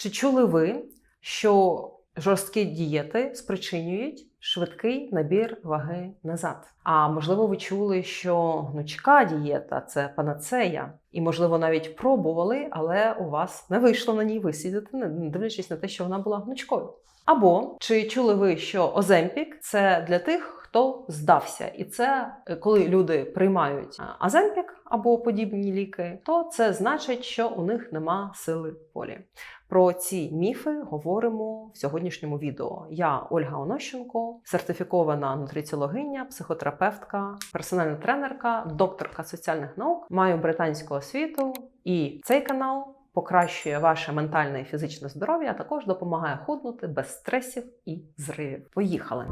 Чи чули ви, що жорсткі дієти спричинюють швидкий набір ваги назад? А можливо, ви чули, що гнучка дієта це панацея, і можливо навіть пробували, але у вас не вийшло на ній висідати, не дивлячись на те, що вона була гнучкою. Або чи чули ви, що Оземпік це для тих, хто здався, і це е, коли люди приймають Аземпік або подібні ліки, то це значить, що у них нема сили волі. Про ці міфи говоримо в сьогоднішньому відео. Я Ольга Онощенко, сертифікована нутриціологиня, психотерапевтка, персональна тренерка, докторка соціальних наук, маю британську освіту, і цей канал покращує ваше ментальне і фізичне здоров'я, а також допомагає худнути без стресів і зривів. Поїхали!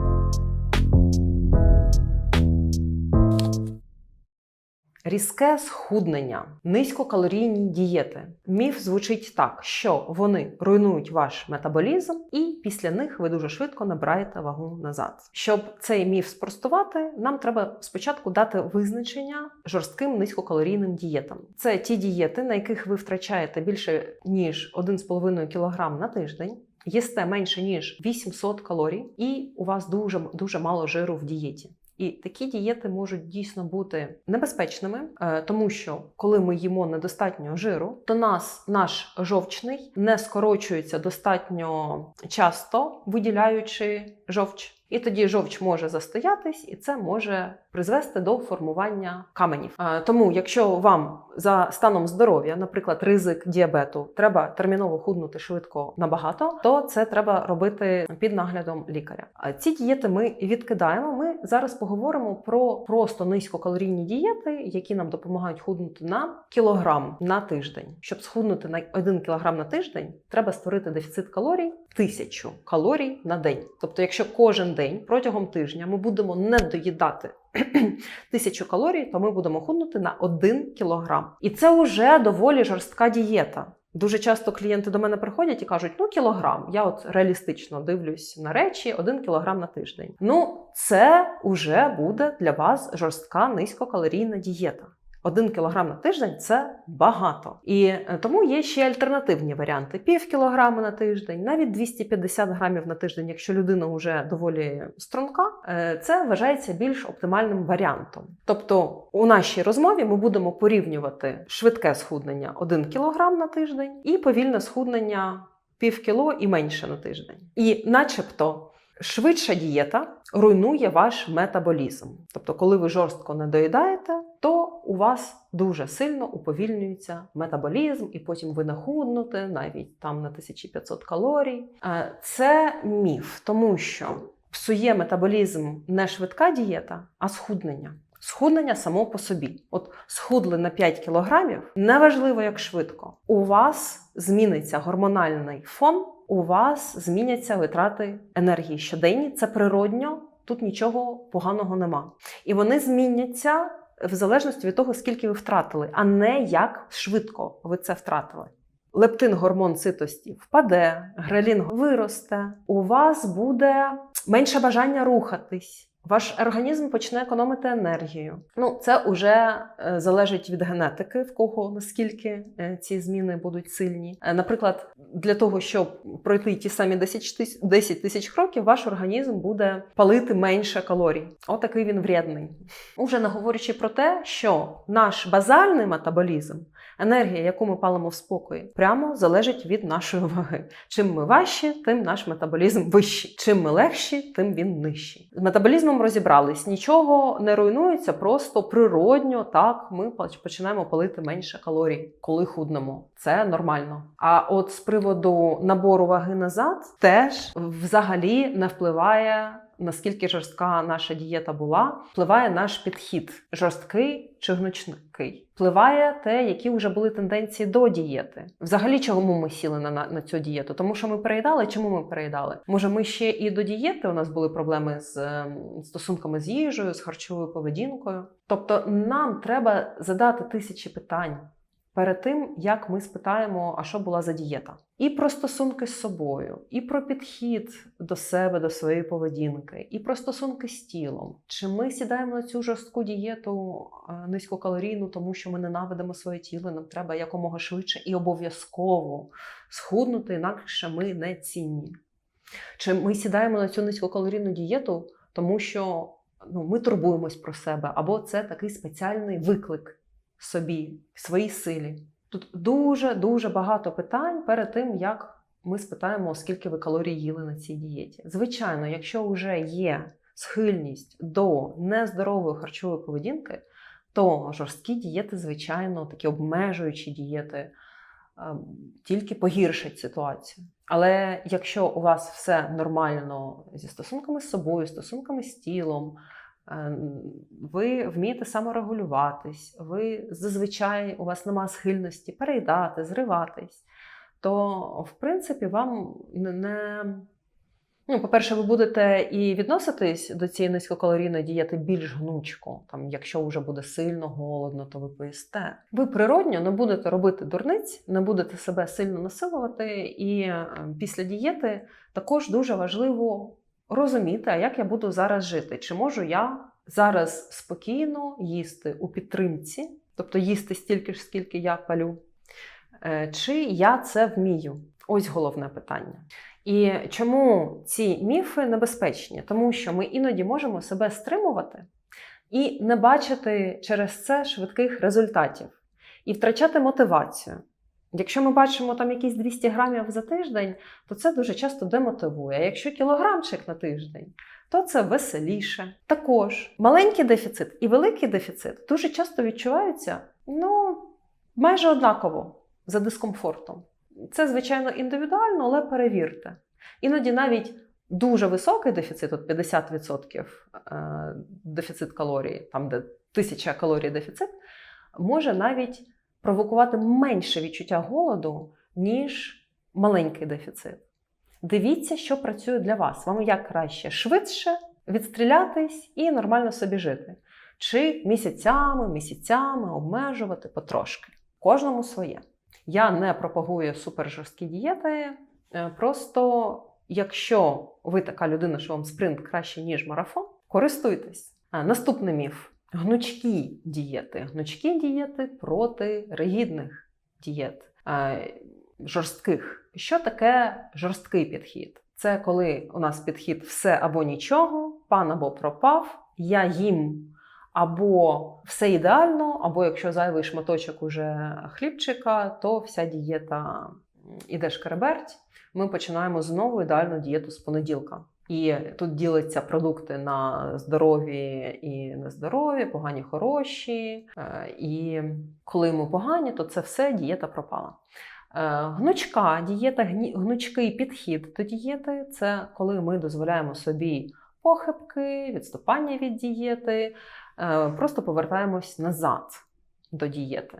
Різке схуднення, низькокалорійні дієти. Міф звучить так, що вони руйнують ваш метаболізм, і після них ви дуже швидко набираєте вагу назад. Щоб цей міф спростувати, нам треба спочатку дати визначення жорстким низькокалорійним дієтам. Це ті дієти, на яких ви втрачаєте більше ніж 1,5 кг на тиждень. Їсте менше ніж 800 калорій, і у вас дуже дуже мало жиру в дієті. І такі дієти можуть дійсно бути небезпечними, е, тому що коли ми їмо недостатньо жиру, то нас наш жовчний не скорочується достатньо часто, виділяючи жовч. І тоді жовч може застоятись, і це може призвести до формування каменів. Тому, якщо вам за станом здоров'я, наприклад, ризик діабету, треба терміново худнути швидко набагато, то це треба робити під наглядом лікаря. А ці дієти ми відкидаємо. Ми зараз поговоримо про просто низькокалорійні дієти, які нам допомагають худнути на кілограм на тиждень. Щоб схуднути на 1 кілограм на тиждень, треба створити дефіцит калорій тисячу калорій на день. Тобто, якщо кожен день протягом тижня ми будемо не доїдати тисячу калорій, то ми будемо худнути на 1 кілограм. І це вже доволі жорстка дієта. Дуже часто клієнти до мене приходять і кажуть: ну кілограм. Я от реалістично дивлюсь на речі, один кілограм на тиждень. Ну, це вже буде для вас жорстка низькокалорійна дієта. Один кілограм на тиждень це багато. І е, тому є ще альтернативні варіанти: пів кілограма на тиждень, навіть 250 грамів на тиждень, якщо людина вже доволі струнка, е, це вважається більш оптимальним варіантом. Тобто, у нашій розмові ми будемо порівнювати швидке схуднення 1 кілограм на тиждень і повільне схуднення пів кіло і менше на тиждень. І, начебто, швидша дієта руйнує ваш метаболізм. Тобто, коли ви жорстко не доїдаєте, то у вас дуже сильно уповільнюється метаболізм, і потім ви не худнете навіть там на 1500 калорій. Е, Це міф, тому що псує метаболізм не швидка дієта, а схуднення. Схуднення само по собі. От схудли на 5 кілограмів, неважливо як швидко. У вас зміниться гормональний фон, у вас зміняться витрати енергії щоденні. Це природньо, тут нічого поганого нема. І вони зміняться в залежності від того, скільки ви втратили, а не як швидко ви це втратили. Лептин гормон ситості впаде, грелін виросте, у вас буде менше бажання рухатись. Ваш організм почне економити енергію. Ну, це вже е, залежить від генетики, в кого наскільки е, ці зміни будуть сильні. Е, Наприклад, для того, щоб пройти ті самі 10 10 тисяч кроків, ваш організм буде палити менше калорій. Отакий він вредний. Уже не говорячи про те, що наш базальний метаболізм, енергія, яку ми палимо в спокої, прямо залежить від нашої ваги. Чим ми важчі, тим наш метаболізм вищий. Чим ми легші, тим він нижчий. З метаболізмом розібрались, нічого не руйнується, просто природньо так ми поч- починаємо палити менше калорій, коли худнемо. Це нормально. А от з приводу набору ваги назад теж взагалі не впливає. Наскільки жорстка наша дієта була, впливає наш підхід жорсткий чи гнучкий. Впливає те, які вже були тенденції до дієти. Взагалі, чому ми сіли на, на, на цю дієту? Тому що ми переїдали. Чому ми переїдали? Може, ми ще і до дієти у нас були проблеми з ем, стосунками з їжею, з харчовою поведінкою. Тобто, нам треба задати тисячі питань. Перед тим, як ми спитаємо, а що була за дієта. І про стосунки з собою, і про підхід до себе, до своєї поведінки, і про стосунки з тілом. Чи ми сідаємо на цю жорстку дієту е, низькокалорійну, тому що ми ненавидимо своє тіло, нам треба якомога швидше і обов'язково схуднути, інакше ми не цінні. Чи ми сідаємо на цю низькокалорійну дієту, тому що ну, ми турбуємось про себе, або це такий спеціальний виклик собі, своїй силі. Тут дуже дуже багато питань перед тим, як ми спитаємо, скільки ви калорій їли на цій дієті. Звичайно, якщо вже є схильність до нездорової харчової поведінки, то жорсткі дієти, звичайно, такі обмежуючі дієти ем, тільки погіршать ситуацію. Але якщо у вас все нормально зі стосунками з собою, стосунками з тілом, е, ви вмієте саморегулюватись, ви зазвичай у вас немає схильності переїдати, зриватись, то в принципі вам не- не. Ну, по-перше, ви будете і відноситись до цієї низькокалорійної дієти більш гнучко. Там, якщо вже буде сильно голодно, то ви поїсте. Ви природньо не будете робити дурниць, не будете себе сильно насилувати. І е, після дієти також дуже важливо розуміти, а як я буду зараз жити. Чи можу я зараз спокійно їсти у підтримці, тобто їсти стільки ж, скільки я палю, Е, чи я це вмію? Ось головне питання. І чому ці міфи небезпечні? Тому що ми іноді можемо себе стримувати і не бачити через це швидких результатів і втрачати мотивацію. Якщо ми бачимо там якісь 200 грамів за тиждень, то це дуже часто демотивує. Якщо кілограмчик на тиждень, то це веселіше. Також маленький дефіцит і великий дефіцит дуже часто відчуваються ну, майже однаково за дискомфортом. Це, звичайно, індивідуально, але перевірте. Іноді навіть дуже високий дефіцит, от 50% е, дефіцит калорій, там де 1000 калорій дефіцит, може навіть провокувати менше відчуття голоду, ніж маленький дефіцит. Дивіться, що працює для вас. Вам як краще швидше відстрілятись і нормально собі жити. Чи місяцями, місяцями обмежувати потрошки. Кожному своє. Я не пропагую супержорсткі дієти. е, Просто якщо ви така людина, що вам спринт краще, ніж марафон, користуйтесь. Наступний міф: гнучкі дієти. Гнучкі дієти проти ригідних дієт, жорстких. Що таке жорсткий підхід? Це коли у нас підхід все або нічого, пан або пропав, я їм або все ідеально, або якщо зайвий шматочок уже хлібчика, то вся дієта іде шкереберть. Ми починаємо знову ідеальну дієту з понеділка. І тут діляться продукти на здорові і нездорові, погані, хороші. Е, І коли ми погані, то це все дієта пропала. Е, Гнучка дієта, гнучкий підхід до дієти це коли ми дозволяємо собі похибки, відступання від дієти, е, просто повертаємось назад до дієти.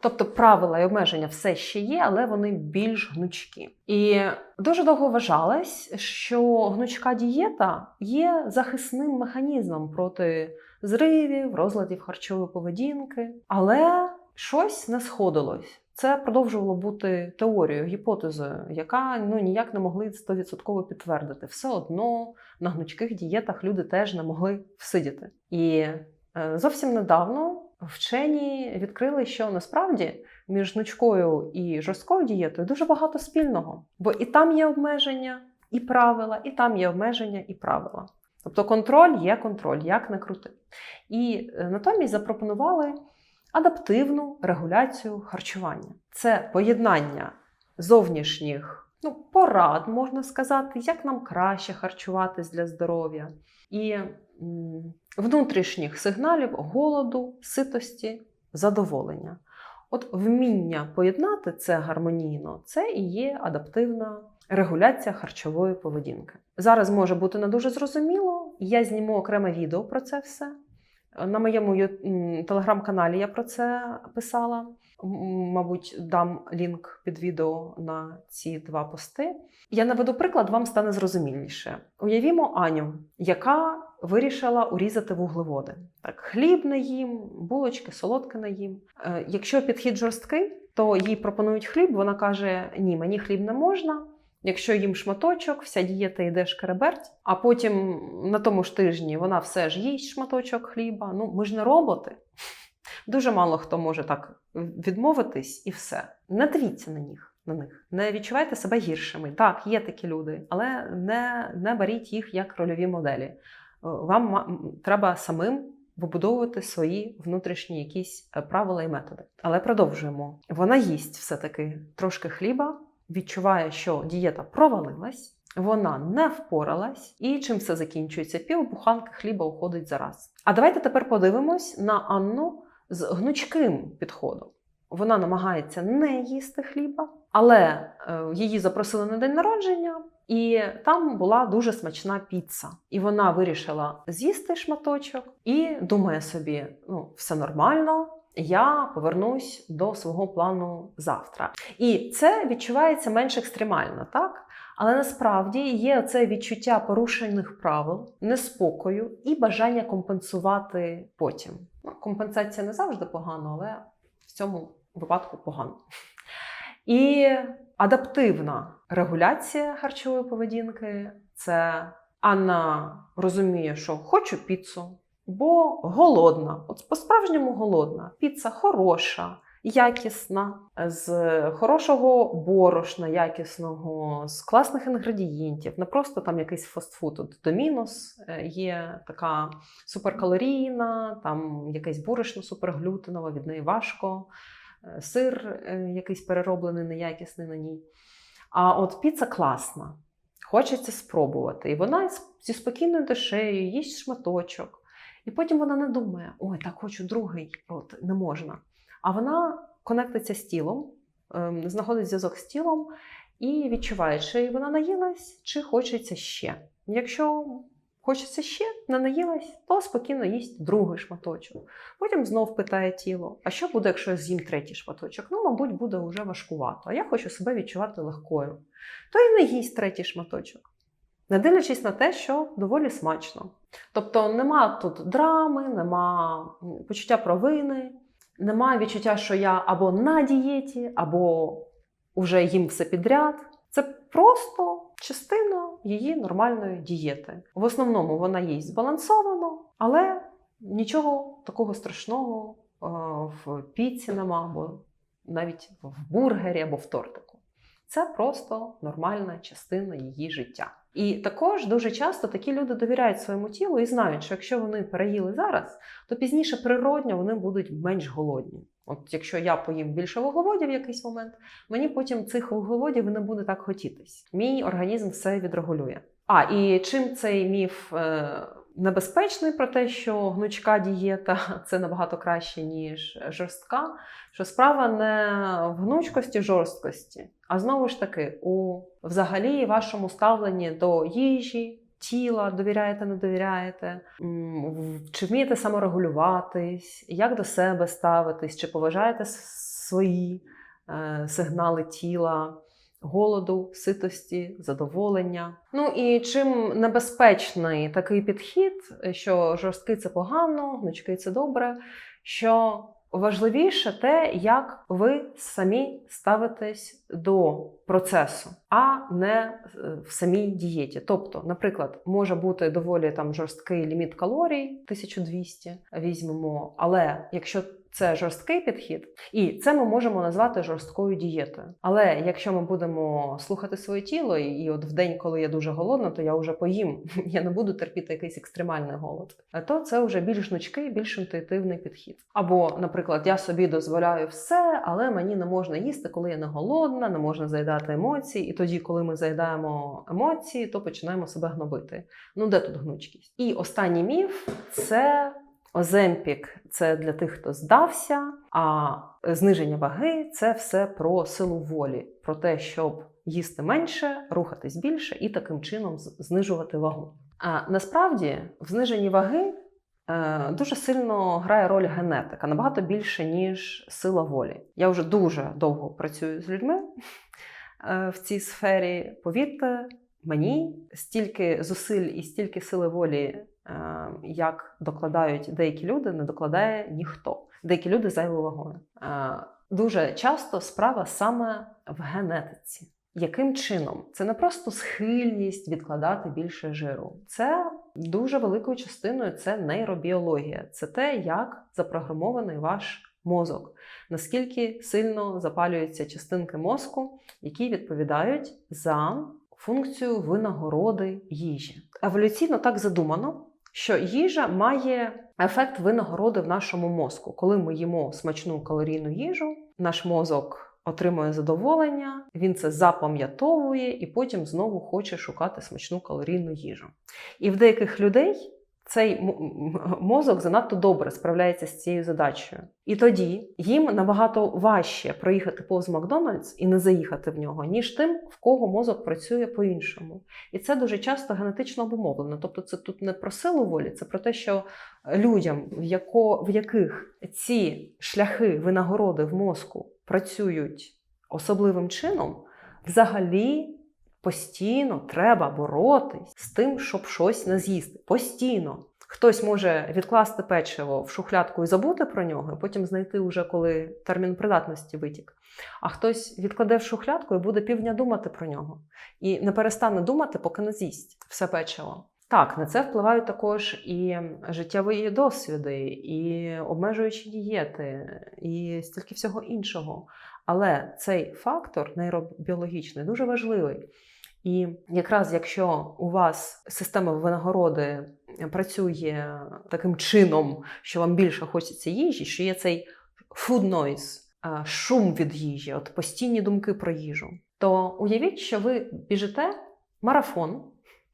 Тобто правила і обмеження все ще є, але вони більш гнучкі. І дуже довго вважалось, що гнучка дієта є захисним механізмом проти зривів, розладів харчової поведінки, але щось не сходилось. Це продовжувало бути теорією, гіпотезою, яка ну ніяк не могли 100% підтвердити. Все одно на гнучких дієтах люди теж не могли всидіти. І е, зовсім недавно вчені відкрили, що насправді між гнучкою і жорсткою дієтою дуже багато спільного, бо і там є обмеження, і правила, і там є обмеження, і правила. Тобто контроль є контроль, як не крути. І е, натомість запропонували адаптивну регуляцію харчування. Це поєднання зовнішніх ну, порад, можна сказати, як нам краще харчуватись для здоров'я, і внутрішніх сигналів голоду, ситості, задоволення. От вміння поєднати це гармонійно, це і є адаптивна регуляція харчової поведінки. Зараз може бути не дуже зрозуміло. Я зніму окреме відео про це все. На моєму телеграм-каналі я про це писала. Мабуть, дам лінк під відео на ці два пости. Я наведу приклад, вам стане зрозуміліше. Уявімо Аню, яка вирішила урізати вуглеводи. Так, хліб не їм, булочки, солодке не їм. Е, Якщо підхід жорсткий, то їй пропонують хліб, вона каже: Ні, мені хліб не можна. Якщо їм шматочок, вся дієта йде шкереберть, а потім на тому ж тижні вона все ж їсть шматочок хліба. Ну, ми ж не роботи. Дуже мало хто може так відмовитись і все. Не дивіться на них. На них не відчувайте себе гіршими. Так, є такі люди, але не, не беріть їх як рольові моделі. Е, Вам треба самим вибудовувати свої внутрішні якісь е, правила і методи. Але продовжуємо. Вона їсть все-таки трошки хліба, відчуває, що дієта провалилась, вона не впоралась, і чим все закінчується? Пів буханки хліба уходить за раз. А давайте тепер подивимось на Анну з гнучким підходом. Вона намагається не їсти хліба, але е, її запросили на день народження, і там була дуже смачна піца. І вона вирішила з'їсти шматочок і думає собі: ну, все нормально. Я повернусь до свого плану завтра. І це відчувається менш екстремально, так? Але насправді є це відчуття порушених правил, неспокою і бажання компенсувати потім. Ну, компенсація не завжди погано, але в цьому випадку погано. І адаптивна регуляція харчової поведінки це Анна розуміє, що хочу піцу, бо голодна. От по-справжньому голодна. Піца хороша, якісна, з хорошого борошна, якісного, з класних інгредієнтів, не просто там якийсь фастфуд. От Домінос е, є така суперкалорійна, там якесь борошно суперглютенове, від неї важко, сир е, якийсь перероблений, неякісний на ній. А от піца класна. Хочеться спробувати. І вона зі спокійною душею їсть шматочок. І потім вона не думає: ой, так хочу другий, от не можна. А вона конектиться з тілом, ем, знаходить зв'язок з тілом і відчуває, чи вона наїлась, чи хочеться ще. Якщо хочеться ще, не наїлась, то спокійно їсть другий шматочок. Потім знов питає тіло: а що буде, якщо я з'їм третій шматочок? Ну, мабуть, буде вже важкувато. А я хочу себе відчувати легкою. То і не їсть третій шматочок. Не дивлячись на те, що доволі смачно. Тобто нема тут драми, нема почуття провини, нема відчуття, що я або на дієті, або вже їм все підряд. Просто частина її нормальної дієти. В основному вона їсть збалансовано, але нічого такого страшного е, в піці нема, або навіть в бургері або в тортику. Це просто нормальна частина її життя. І також дуже часто такі люди довіряють своєму тілу і знають, що якщо вони переїли зараз, то пізніше природньо вони будуть менш голодні. От якщо я поїм більше вуглеводів в якийсь момент, мені потім цих вуглеводів не буде так хотітись. Мій організм все відрегулює. А і чим цей міф е, небезпечний про те, що гнучка дієта це набагато краще, ніж жорстка, що справа не в гнучкості жорсткості, а знову ж таки у взагалі вашому ставленні до їжі. Тіла, довіряєте, не довіряєте, чи вмієте саморегулюватись, як до себе ставитись, чи поважаєте свої е, сигнали тіла, голоду, ситості, задоволення. Ну і чим небезпечний такий підхід, що жорсткий це погано, гнучкий це добре, що важливіше те, як ви самі ставитесь до процесу, а не е, в самій дієті. Тобто, наприклад, може бути доволі там жорсткий ліміт калорій, 1200 візьмемо, але якщо це жорсткий підхід, і це ми можемо назвати жорсткою дієтою. Але якщо ми будемо слухати своє тіло, і, от в день, коли я дуже голодна, то я вже поїм, я не буду терпіти якийсь екстремальний голод. То це вже більш гнучкий, більш інтуїтивний підхід. Або, наприклад, я собі дозволяю все, але мені не можна їсти, коли я не голодна, не можна заїдати емоції. І тоді, коли ми заїдаємо емоції, то починаємо себе гнобити. Ну де тут гнучкість? І останній міф це Оземпік це для тих, хто здався, а зниження ваги це все про силу волі, про те, щоб їсти менше, рухатись більше і таким чином знижувати вагу. А насправді в зниженні ваги е, дуже сильно грає роль генетика, набагато більше, ніж сила волі. Я вже дуже довго працюю з людьми е, в цій сфері. Повірте, мені стільки зусиль і стільки сили волі як докладають деякі люди, не докладає ніхто. Деякі люди зайвою вагою. Е, дуже часто справа саме в генетиці. Яким чином? Це не просто схильність відкладати більше жиру. Це дуже великою частиною це нейробіологія. Це те, як запрограмований ваш мозок, наскільки сильно запалюються частинки мозку, які відповідають за функцію винагороди їжі. Еволюційно так задумано, що їжа має ефект винагороди в нашому мозку. Коли ми їмо смачну калорійну їжу, наш мозок отримує задоволення, він це запам'ятовує і потім знову хоче шукати смачну калорійну їжу. І в деяких людей цей мозок занадто добре справляється з цією задачею. І тоді їм набагато важче проїхати повз Макдональдс і не заїхати в нього, ніж тим, в кого мозок працює по-іншому. І це дуже часто генетично обумовлено. Тобто, це тут не про силу волі, це про те, що людям, в, яко, в яких ці шляхи винагороди в мозку працюють особливим чином, взагалі постійно треба боротись з тим, щоб щось не з'їсти. Постійно. Хтось може відкласти печиво в шухлядку і забути про нього, і потім знайти уже коли термін придатності витік. А хтось відкладе в шухлядку і буде півдня думати про нього. І не перестане думати, поки не з'їсть все печиво. Так, на це впливають також і життєві досвіди, і обмежуючі дієти, і стільки всього іншого. Але цей фактор нейробіологічний дуже важливий. І якраз якщо у вас система винагороди працює таким чином, що вам більше хочеться їжі, що є цей food noise, шум від їжі, от постійні думки про їжу, то уявіть, що ви біжите марафон,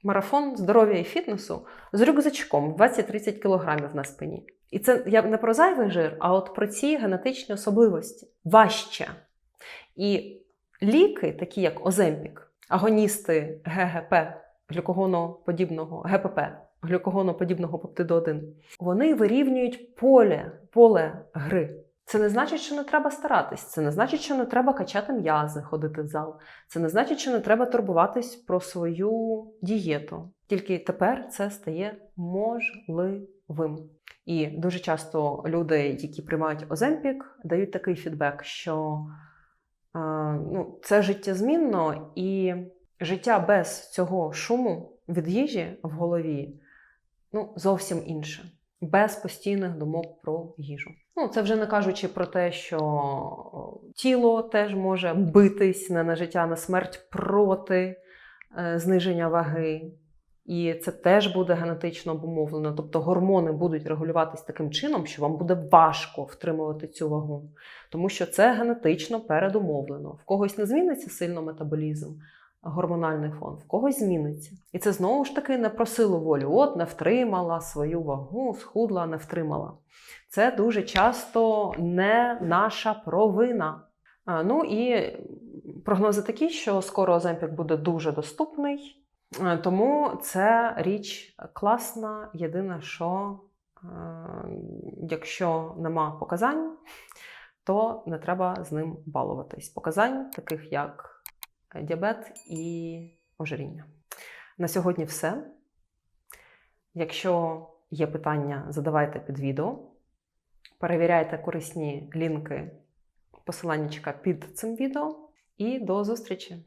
марафон здоров'я і фітнесу з рюкзачком 20-30 кілограмів на спині. І це я не про зайвий жир, а от про ці генетичні особливості. Важче. І ліки, такі як Оземпік, агоністи ГГП, глюкогоноподібного ГПП, глюкогоноподібного пептиду 1, вони вирівнюють поле, поле гри. Це не значить, що не треба старатись, це не значить, що не треба качати м'язи, ходити в зал. Це не значить, що не треба турбуватись про свою дієту. Тільки тепер це стає можливим. І дуже часто люди, які приймають Оземпік, дають такий фідбек, що ну, це життєзмінно, і життя без цього шуму від їжі в голові ну, зовсім інше, без постійних думок про їжу. Ну, це вже не кажучи про те, що тіло теж може битись не на життя, а на смерть проти е, зниження ваги. І це теж буде генетично обумовлено. Тобто гормони будуть регулюватись таким чином, що вам буде важко втримувати цю вагу, тому що це генетично передумовлено. В когось не зміниться сильно метаболізм, гормональний фон, в когось зміниться. І це знову ж таки не про силу волі. От не втримала свою вагу, схудла, не втримала. Це дуже часто не наша провина. Ну і прогнози такі, що скоро Оземпік буде дуже доступний. Е, Тому це річ класна. Єдине, що е, якщо нема показань, то не треба з ним балуватись. Показань, таких як діабет і ожиріння. На сьогодні все. Якщо є питання, задавайте під відео. Перевіряйте корисні лінки, посиланнячка під цим відео. І до зустрічі!